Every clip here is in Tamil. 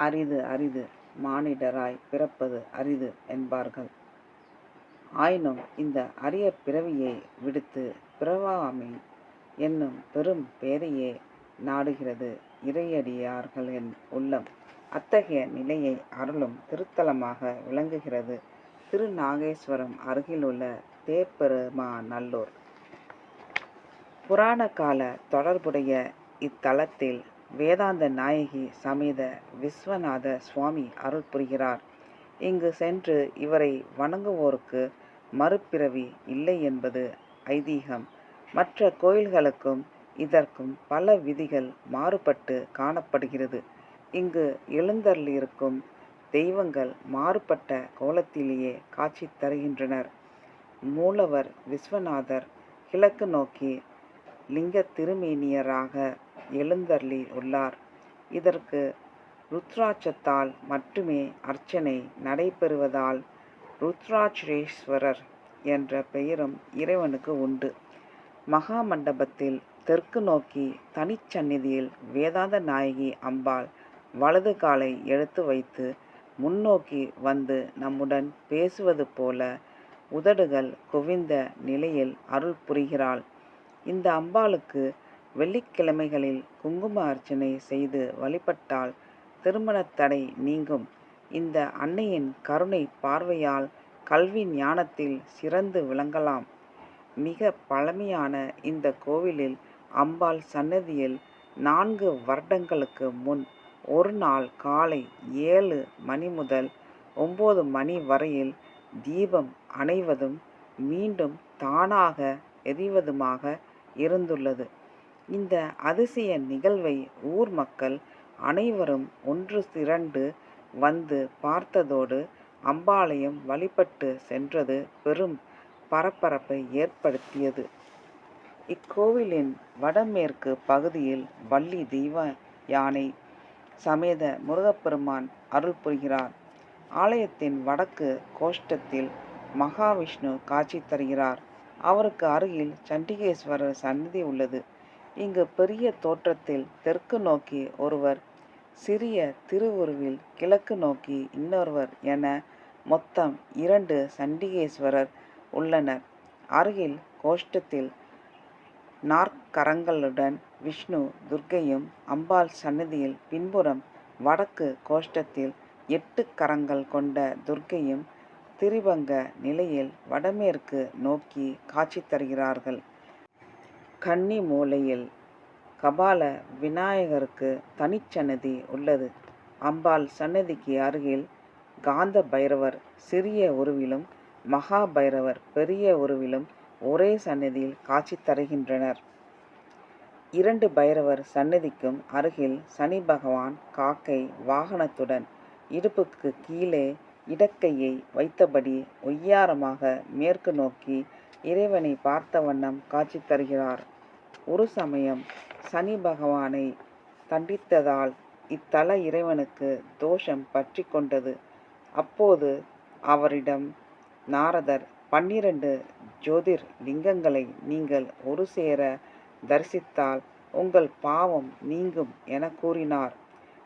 அரிது அரிது மானிடராய் பிறப்பது அரிது என்பார்கள். ஆயினும் இந்த அரிய பிறவியை விடுத்து பிறவாமை என்னும் பெரும் பேரையே நாடுகிறது இறையடியார்களின் உள்ளம். அத்தகைய நிலையை அருளும் திருத்தலமாக விளங்குகிறது திருநாகேஸ்வரம் அருகிலுள்ள தேப்பெருமாநல்லூர். புராண கால தொடர்புடைய இத்தலத்தில் வேதாந்த நாயகி சமேத விஸ்வநாத சுவாமி அருள் புரிகிறார். இங்கு சென்று இவரை வணங்குவோருக்கு மறுபிறவி இல்லை என்பது ஐதீகம். மற்ற கோயில்களுக்கும் இதற்கும் பல விதிகள் மாறுபட்டு காணப்படுகிறது. இங்கு எழுந்தருளியிருக்கும் தெய்வங்கள் மாறுபட்ட கோலத்திலேயே காட்சி தருகின்றனர். மூலவர் விஸ்வநாதர் கிழக்கு நோக்கி லிங்கத் திருமேனியராக எழுந்தருளி உள்ளார். இதற்கு ருத்ராட்சத்தால் மட்டுமே அர்ச்சனை நடைபெறுவதால் ருத்ராட்சரேஸ்வரர் என்ற பெயரும் இறைவனுக்கு உண்டு. மகாமண்டபத்தில் தெற்கு நோக்கி தனிச்சந்நிதியில் வேதாந்த நாயகி அம்பாள் வலது காலை எடுத்து வைத்து முன்னோக்கி வந்து நம்முடன் பேசுவது போல உதடுகள் குவிந்த நிலையில் அருள் புரிகிறாள். இந்த அம்பாளுக்கு வெள்ளிக்கிழமைகளில் குங்கும அர்ச்சனை செய்து வழிபட்டால் திருமணத் தடை நீங்கும். இந்த அன்னையின் கருணை பார்வையால் கல்வி ஞானத்தில் சிறந்து விளங்கலாம். மிக பழமையான இந்த கோவிலில் அம்பாள் சன்னதியில் நான்கு வருடங்களுக்கு முன் ஒரு நாள் காலை ஏழு மணி முதல் ஒம்பது மணி வரையில் தீபம் அணைவதும் மீண்டும் தானாக எரிவதுமாக இருந்துள்ளது. இந்த அதிசய நிகழ்வை ஊர் மக்கள் அனைவரும் ஒன்று திரண்டு வந்து பார்த்ததோடு அம்பாளையம் வழிபட்டு சென்றது பெரும் பரபரப்பை ஏற்படுத்தியது. இக்கோவிலின் வடமேற்கு பகுதியில் வள்ளி தெய்வயானை சமேத முருகப்பெருமான் அருள் புரிகிறார். ஆலயத்தின் வடக்கு கோஷ்டத்தில் மகாவிஷ்ணு காட்சி தருகிறார். அவருக்கு அருகில் சண்டிகேஸ்வரர் சன்னதி உள்ளது. இங்கு பெரிய தோற்றத்தில் தெற்கு நோக்கி ஒருவர் சிறிய திருவுருவில் கிழக்கு நோக்கி இன்னொருவர் என மொத்தம் இரண்டு சண்டிகேஸ்வரர் உள்ளனர். அருகில் கோஷ்டத்தில் நாற்கரங்களுடன் விஷ்ணு துர்க்கையும் அம்பாள் சன்னதியில் பின்புறம் வடக்கு கோஷ்டத்தில் எட்டு கரங்கள் கொண்ட துர்க்கையும் திரிபங்க நிலையில் வடமேற்கு நோக்கி காட்சி தருகிறார்கள். கன்னி மூலையில் கபால விநாயகருக்கு தனிச்சன்னதி உள்ளது. அம்பாள் சன்னதிக்கு அருகில் காந்த பைரவர் சிறிய உருவிலும் மகா பைரவர் பெரிய உருவிலும் ஒரே சன்னதியில் காட்சி தருகின்றனர். இரண்டு பைரவர் சன்னதிக்கும் அருகில் சனி பகவான் காக்கை வாகனத்துடன் இடுப்புக்கு கீழே இடக்கையை வைத்தபடி ஒய்யாரமாக மேற்கு நோக்கி இறைவனை பார்த்த வண்ணம் காட்சி தருகிறார். ஒரு சமயம் சனி பகவானை தண்டித்ததால் இத்தல இறைவனுக்கு தோஷம் பற்றி கொண்டது. அப்போது அவரிடம் நாரதர் பன்னிரண்டு ஜோதிர் லிங்கங்களை நீங்கள் ஒரு சேர தரிசித்தால் உங்கள் பாவம் நீங்கும் என கூறினார்.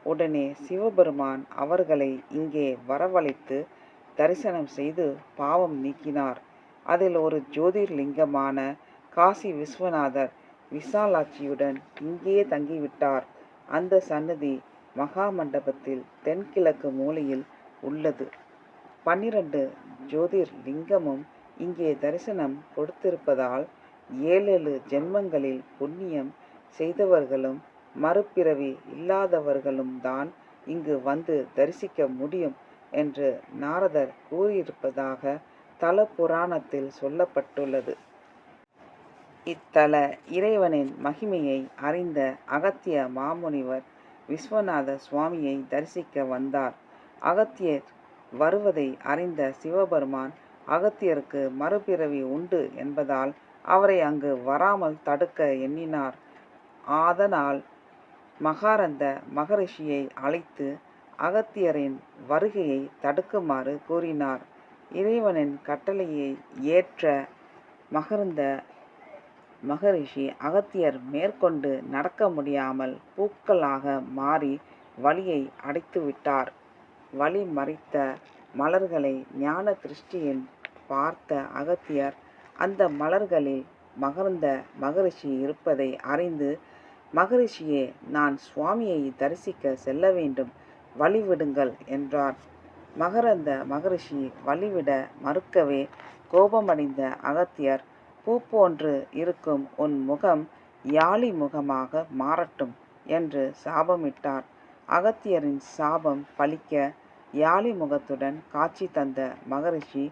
உடனே சிவபெருமான் அவர்களை இங்கே வரவழைத்து தரிசனம் செய்து பாவம் நீக்கினார். அதில் ஒரு ஜோதிர்லிங்கமான காசி விஸ்வநாதர் விசாலாட்சியுடன் இங்கே தங்கிவிட்டார். அந்த சன்னதி மகாமண்டபத்தில் தென்கிழக்கு மூலையில் உள்ளது. பன்னிரண்டு ஜோதிர் லிங்கமும் இங்கே தரிசனம் கொடுத்திருப்பதால் ஏழேழு ஜென்மங்களில் புண்ணியம் செய்தவர்களும் மறுபிறவி இல்லாதவர்களும் தான் இங்கு வந்து தரிசிக்க முடியும் என்று நாரதர் கூறியிருப்பதாக தல புராணத்தில் சொல்லப்பட்டுள்ளது. இத்தல இறைவனின் மகிமையை அறிந்த அகத்திய மாமுனிவர் விஸ்வநாத சுவாமியை தரிசிக்க வந்தார். அகத்தியர் வருவதை அறிந்த சிவபெருமான் அகத்தியருக்கு மறுபிறவி உண்டு என்பதால் அவரை அங்கு வராமல் தடுக்க எண்ணினார். ஆதனால் மகாரந்த மகரிஷியை அழைத்து அகத்தியரின் வருகையை தடுக்குமாறு கூறினார். இறைவனின் கட்டளையை ஏற்ற மகர்ந்த மகரிஷி அகத்தியர் மேற்கொண்டு நடக்க முடியாமல் பூக்களாக மாறி வழியை அடைத்துவிட்டார். வழி மறைத்த மலர்களை ஞான திருஷ்டியின் பார்த்த அகத்தியர் அந்த மலர்களில் மகர்ந்த மகரிஷி இருப்பதை அறிந்து மகரிஷியே நான் சுவாமியை தரிசிக்க செல்ல வேண்டும் வழிவிடுங்கள் என்றார். மகரந்த மகரிஷி வழிவிட மறுக்கவே கோபமடைந்த அகத்தியர் பூ போன்று இருக்கும் உன் முகம் யாழி முகமாக மாறட்டும் என்று சாபமிட்டார். அகத்தியரின் சாபம் பலிக்க யாழி முகத்துடன் காட்சி தந்த மகரிஷி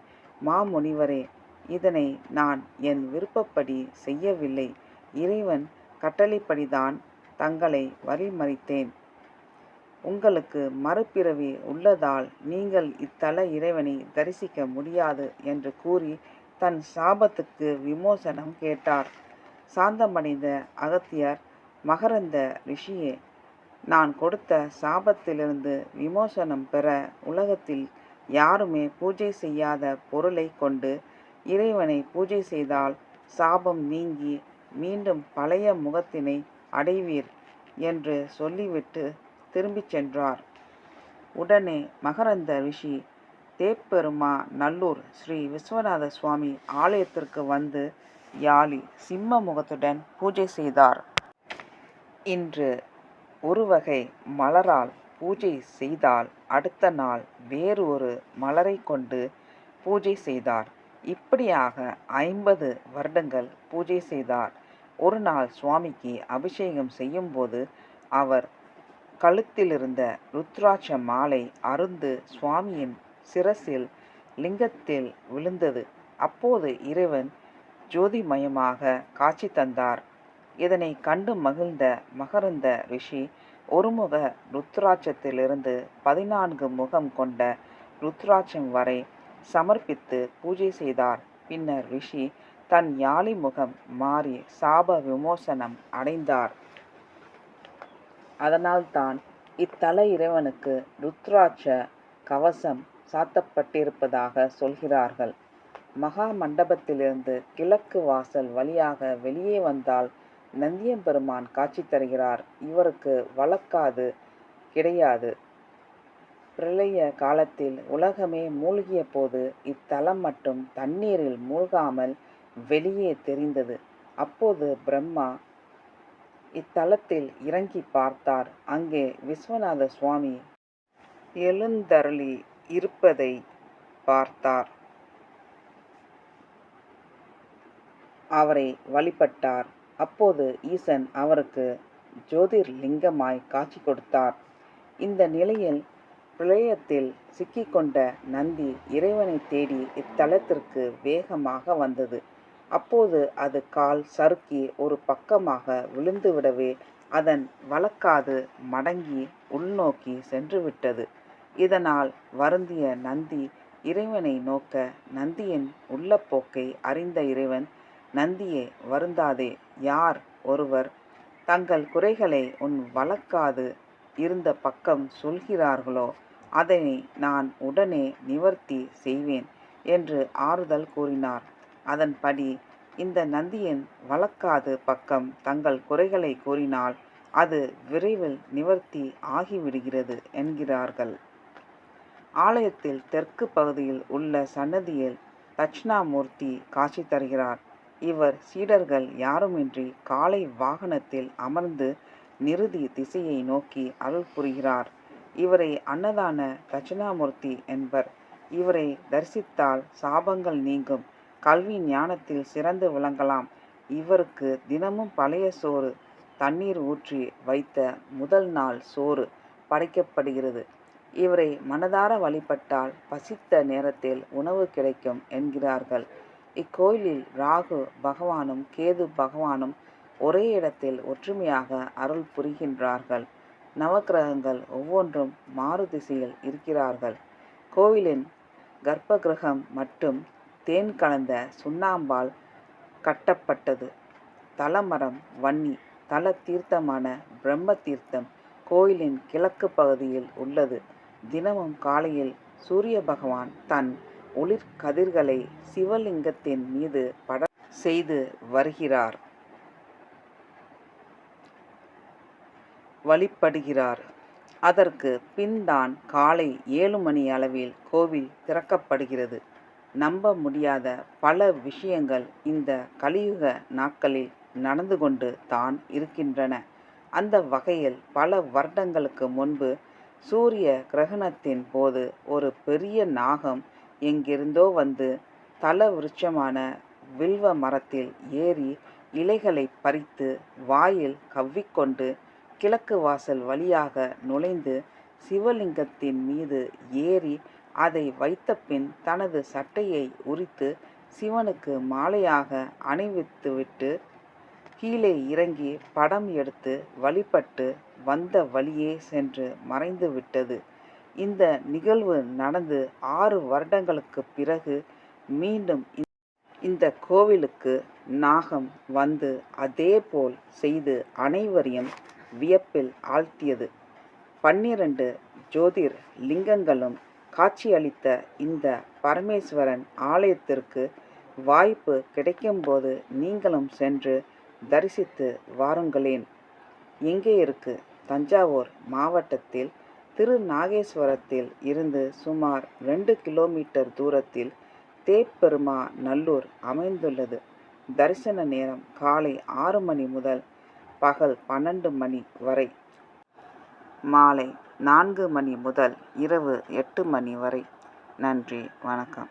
மாமுனிவரே இதனை நான் என் விருப்பப்படி செய்யவில்லை. இறைவன் கட்டளைப்படிதான் தங்களை வழிமறித்தேன். உங்களுக்கு மறுபிறவி உள்ளதால் நீங்கள் இத்தல இறைவனை தரிசிக்க முடியாது என்று கூறி தன் சாபத்துக்கு விமோசனம் கேட்டார். சாந்தமடைந்த அகத்தியர் மகரந்த ரிஷியே நான் கொடுத்த சாபத்திலிருந்து விமோசனம் பெற உலகத்தில் யாருமே பூஜை செய்யாத பொருளை கொண்டு இறைவனை பூஜை செய்தால் சாபம் நீங்கி மீண்டும் பழைய முகத்தினை அடைவீர் என்று சொல்லிவிட்டு திரும்பிச் சென்றார். உடனே மகரந்த ரிஷி தேப்பெருமா நல்லூர் ஸ்ரீ விஸ்வநாத சுவாமி ஆலயத்திற்கு வந்து யாழி சிம்ம முகத்துடன் பூஜை செய்தார். இன்று ஒருவகை மலரால் பூஜை செய்தால் அடுத்த நாள் வேறு ஒரு மலரைக் கொண்டு பூஜை செய்தார். இப்படியாக ஐம்பது வருடங்கள் பூஜை செய்தார். ஒரு நாள் சுவாமிக்கு அபிஷேகம் செய்யும்போது அவர் கழுத்திலிருந்த ருத்ராட்ச மாலை அருந்து சுவாமியின் சிரசில் லிங்கத்தில் விழுந்தது. அப்போது இறைவன் ஜோதிமயமாக காட்சி தந்தார். இதனை கண்டு மகிழ்ந்த மகரந்த ரிஷி ஒருமுக ருத்ராட்சத்திலிருந்து பதினான்கு முகம் கொண்ட ருத்ராட்சம் வரை சமர்ப்பித்து பூஜை செய்தார். பின்னர் ரிஷி தன் யாழி முகம் மாறி சாப விமோசனம் அடைந்தார். அதனால்தான் இத்தல இறைவனுக்கு ருத்ராட்ச கவசம் சாத்தப்பட்டிருப்பதாக சொல்கிறார்கள். மகா மண்டபத்திலிருந்து கிழக்கு வாசல் வழியாக வெளியே வந்தால் நந்தியம்பெருமான் காட்சி தருகிறார். இவருக்கு வழக்காது கிடையாது. பிரளய காலத்தில் உலகமே மூழ்கிய போது இத்தலம் மட்டும் தண்ணீரில் மூழ்காமல் வெளியே தெரிந்தது. அப்போது பிரம்மா இத்தலத்தில் இறங்கிப் பார்த்தார். அங்கே விஸ்வநாத சுவாமி எழுந்தருளி இருப்பதை பார்த்தார். அவரை வழிபட்டார். அப்போது ஈசன் அவருக்கு ஜோதிர்லிங்கமாய் காட்சி கொடுத்தார். இந்த நிலையில் பிரளயத்தில் சிக்கிக்கொண்ட நந்தி இறைவனைத் தேடி இத்தலத்திற்கு வேகமாக வந்தது. அப்போது அது கால் சறுக்கி ஒரு பக்கமாக விழுந்துவிடவே அதன் வழக்காது மடங்கி உள்நோக்கி சென்றுவிட்டது. இதனால் வருந்திய நந்தி இறைவனை நோக்க நந்தியின் உள்ளப்போக்கை அறிந்த இறைவன் நந்தியே வருந்தாதே. யார் ஒருவர் தங்கள் குறைகளை உன் வழக்காது இருந்த பக்கம் சொல்கிறார்களோ அதனை நான் உடனே நிவர்த்தி செய்வேன் என்று ஆறுதல் கூறினார். அதன்படி இந்த நந்தியின் வழக்காது பக்கம் தங்கள் குறைகளை கூறினால் அது விரைவில் நிவர்த்தி ஆகிவிடுகிறது என்கிறார்கள். ஆலயத்தில் தெற்கு பகுதியில் உள்ள சன்னதியில் தட்சிணாமூர்த்தி காட்சி தருகிறார். இவர் சீடர்கள் யாருமின்றி காலை வாகனத்தில் அமர்ந்து நிறுதி திசையை நோக்கி அருள் புரிகிறார். இவரை அன்னதான தட்சிணாமூர்த்தி என்பர். இவரை தரிசித்தால் சாபங்கள் நீங்கும். கல்வி ஞானத்தில் சிறந்து விளங்கலாம். இவருக்கு தினமும் பழைய சோறு தண்ணீர் ஊற்றி வைத்த முதல் நாள் சோறு படைக்கப்படுகிறது. இவரை மனதார வழிபட்டால் பசித்த நேரத்தில் உணவு கிடைக்கும் என்கிறார்கள். இக்கோயிலில் ராகு பகவானும் கேது பகவானும் ஒரே இடத்தில் ஒற்றுமையாக அருள் புரிகின்றார்கள். நவக்கிரகங்கள் ஒவ்வொன்றும் மாறுதிசையில் இருக்கிறார்கள். கோவிலின் கர்ப்பகிரகம் மட்டும் தேன் கலந்த சுண்ணாம்பால் கட்டப்பட்டது. தலமரம் வன்னி. தல தீர்த்தமான பிரம்ம தீர்த்தம் கோயிலின் கிழக்கு பகுதியில் உள்ளது. தினமும் காலையில் சூரிய பகவான் தன் ஒளிர்கதிர்களை சிவலிங்கத்தின் மீது பட செய்து வருகிறார். வழிபடுகிறார். அதற்கு பின்தான் காலை ஏழு மணி அளவில் கோவில் திறக்கப்படுகிறது நம்ப முடியாத பல விஷயங்கள் இந்த கலியுக நாட்களில் நடந்து கொண்டு தான் இருக்கின்றன. அந்த வகையில் பல வருடங்களுக்கு முன்பு சூரிய கிரகணத்தின் போது ஒரு பெரிய நாகம் எங்கிருந்தோ வந்து தல விருட்சமான வில்வ மரத்தில் ஏறி இலைகளை பறித்து வாயில் கவ்விக்கொண்டு கிழக்கு வாசல் வழியாக நுழைந்து சிவலிங்கத்தின் மீது ஏறி அதை வைத்தபின் தனது சட்டையை உரித்து சிவனுக்கு மாலையாக அணிவித்துவிட்டு கீழே இறங்கி படம் எடுத்து வழிபட்டு வந்த வழியே சென்று மறைந்து விட்டது இந்த நிகழ்வு நடந்து ஆறு வருடங்களுக்குப் பிறகு மீண்டும் இந்த கோவிலுக்கு நாகம் வந்து அதேபோல் செய்து அனைவரையும் வியப்பில் ஆழ்த்தியது. பன்னிரண்டு ஜோதிர் லிங்கங்களும் காட்சியளித்த இந்த பரமேஸ்வரன் ஆலயத்திற்கு வாய்ப்பு கிடைக்கும்போது நீங்களும் சென்று தரிசித்து வாருங்களேன். எங்கே இருக்கு தஞ்சாவூர் மாவட்டத்தில் திருநாகேஸ்வரத்தில் இருந்து சுமார் ரெண்டு கிலோமீட்டர் தூரத்தில் தேப்பெருமா நல்லூர் அமைந்துள்ளது. தரிசன நேரம் காலை ஆறு மணி முதல் பகல் பன்னெண்டு மணி வரை. மாலை நான்கு மணி முதல் இரவு எட்டு மணி வரை. நன்றி வணக்கம்.